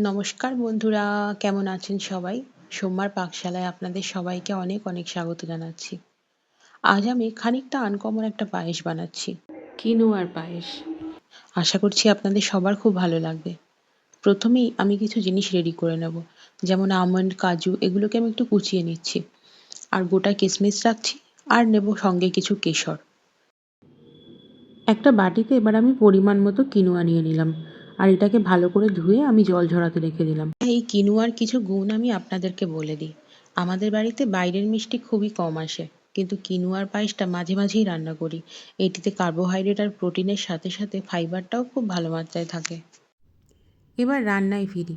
নমস্কার বন্ধুরা কেমন আছেন সবাই? সোমবার পাকশালায় আপনাদের সবাইকে অনেক অনেক স্বাগত জানাচ্ছি। আজ আমি খানিকটা আনকমন একটা পায়েস বানাচ্ছি। কিনুয়ার পায়েস। আশা করছি আপনাদের সবার খুব ভালো লাগবে। প্রথমেই আমি কিছু জিনিস রেডি করে নেব। যেমন আমন্ড কাজু এগুলোকে আমি একটু কুচিয়ে নিচ্ছি। আর গোটা কিশমিশ রাখছি আর নেব সঙ্গে কিছু কেশর। একটা বাটিতে এবার আমি পরিমাণ মতো কিনুয়া নিয়ে নিলাম। আর এটাকে ভালো করে ধুয়ে আমি জল ঝরাতে রেখে দিলাম। এই কিনুয়ার কিছু গুণ আমি আপনাদেরকে বলে দিই। আমাদের বাড়িতে বাইরের মিষ্টি খুবই কম আসে কিন্তু কিনুয়ার পায়েসটা মাঝে মাঝেই রান্না করি। এটিতে কার্বোহাইড্রেট আর প্রোটিনের সাথে সাথে ফাইবারটাও খুব ভালো মাত্রায় থাকে। এবার রান্নায় ফিরি।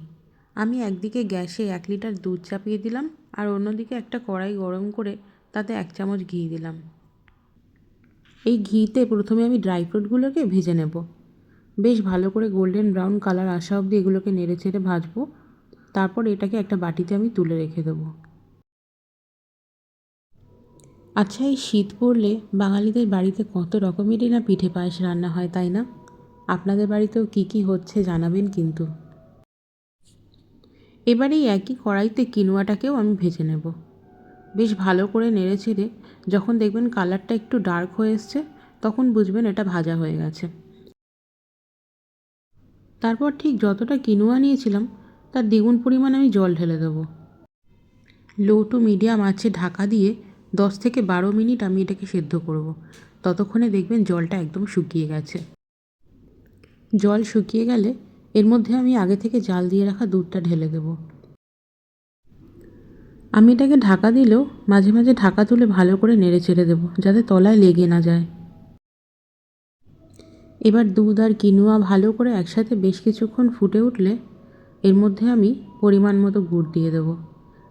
আমি একদিকে গ্যাসে এক লিটার দুধ চাপিয়ে দিলাম আর অন্যদিকে একটা কড়াই গরম করে তাতে এক চামচ ঘি দিলাম। এই ঘিতে প্রথমে আমি ড্রাই ফ্রুটগুলোকে ভেজে নেব। বেশ ভালো করে গোল্ডেন ব্রাউন কালার আসা অবধি এগুলোকে নেড়ে চেড়ে ভাজবো। তারপর এটাকে একটা বাটিতে আমি তুলে রেখে দেবো। আচ্ছা এই শীত পড়লে বাঙালিদের বাড়িতে কত রকমেরই না পিঠে পায়েস রান্না হয়, তাই না? আপনাদের বাড়িতেও কী কী হচ্ছে জানাবেন কিন্তু। এবার এই একই কড়াইতে কিনোয়াটাকেও আমি ভেজে নেব। বেশ ভালো করে নেড়ে চেড়ে যখন দেখবেন কালারটা একটু ডার্ক হয়ে এসছে, তখন বুঝবেন এটা ভাজা হয়ে গেছে। তারপর ঠিক যতটা কিনুয়া নিয়েছিলাম, তার দ্বিগুণ পরিমাণ আমি জল ঢেলে দেবো। লো টু মিডিয়াম আছে ঢাকা দিয়ে দশ থেকে বারো মিনিট আমি এটাকে সেদ্ধ করব। ততক্ষণে দেখবেন জলটা একদম শুকিয়ে গেছে। জল শুকিয়ে গেলে এর মধ্যে আমি আগে থেকে জাল দিয়ে রাখা দুধটা ঢেলে দেবো। আমি এটাকে ঢাকা দিলেও মাঝে মাঝে ঢাকা তুলে ভালো করে নেড়ে চেড়ে দেবো, যাতে তলায় লেগে না যায়। এবার দুধ আর কিনোয়া ভালো করে একসাথে বেশ কিছুক্ষণ ফুটে উঠলে এর মধ্যে আমি পরিমাণ মতো গুড় দিয়ে দেবো।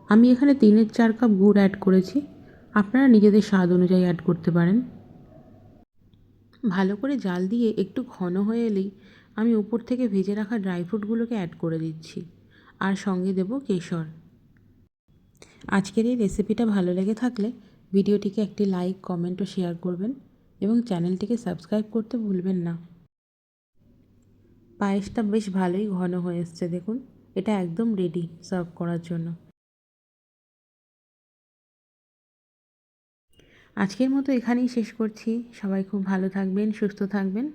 আমি এখানে তিনের চার কাপ গুড় অ্যাড করেছি। আপনারা নিজেদের স্বাদ অনুযায়ী অ্যাড করতে পারেন। ভালো করে জাল দিয়ে একটু ঘন হয়ে এলেই আমি উপর থেকে ভেজে রাখা ড্রাই ফ্রুটগুলোকে অ্যাড করে দিচ্ছি। আর সঙ্গে দেব কেশর। আজকের এই রেসিপিটা ভালো লেগে থাকলে ভিডিওটিকে একটি লাইক কমেন্ট ও শেয়ার করবেন। এবং চ্যানেলটিকে সাবস্ক্রাইব করতে ভুলবেন না। পায়েসটা বেশ ভালোই ঘন হয়ে এসছে, দেখুন। এটা একদম রেডি সার্ভ করার জন্য। আজকের মতো এখানেই শেষ করছি। সবাই খুব ভালো থাকবেন, সুস্থ থাকবেন।